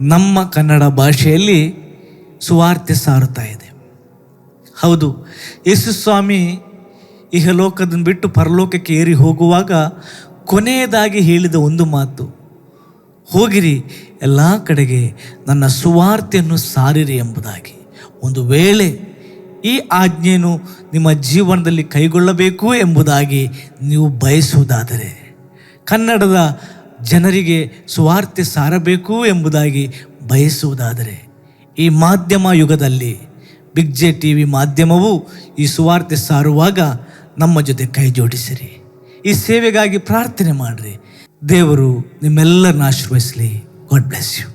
ನಮ್ಮ ಕನ್ನಡ ಭಾಷೆಯಲ್ಲಿ ಸುವಾರ್ತೆ ಸಾರುತ್ತಾ ಇದೆ. ಹೌದು, ಯೇಸು ಸ್ವಾಮಿ ಇಹಲೋಕದನ್ನು ಬಿಟ್ಟು ಪರಲೋಕಕ್ಕೆ ಏರಿ ಹೋಗುವಾಗ ಕೊನೆಯದಾಗಿ ಹೇಳಿದ ಒಂದು ಮಾತು, ಹೋಗಿರಿ, ಎಲ್ಲ ಕಡೆಗೆ ನನ್ನ ಸುವಾರ್ತೆಯನ್ನು ಸಾರಿರಿ ಎಂಬುದಾಗಿ. ಒಂದು ವೇಳೆ ಈ ಆಜ್ಞೆಯನ್ನು ನಿಮ್ಮ ಜೀವನದಲ್ಲಿ ಕೈಗೊಳ್ಳಬೇಕು ಎಂಬುದಾಗಿ ನೀವು ಬಯಸುವುದಾದರೆ, ಕನ್ನಡದ ಜನರಿಗೆ ಸುವಾರ್ತೆ ಸಾರಬೇಕು ಎಂಬುದಾಗಿ ಬಯಸುವುದಾದರೆ ಈ ಮಾಧ್ಯಮ ಯುಗದಲ್ಲಿ ಬಿಗ್ ಜೆ ಟಿ ವಿ ಮಾಧ್ಯಮವು ಈ ಸುವಾರ್ತೆ ಸಾರುವಾಗ ನಮ್ಮ ಜೊತೆ ಕೈ ಜೋಡಿಸಿರಿ. ಈ ಸೇವೆಗಾಗಿ ಪ್ರಾರ್ಥನೆ ಮಾಡಿರಿ. ದೇವರು ನಿಮ್ಮೆಲ್ಲರನ್ನ ಆಶೀರ್ವದಿಸಲಿ. God bless you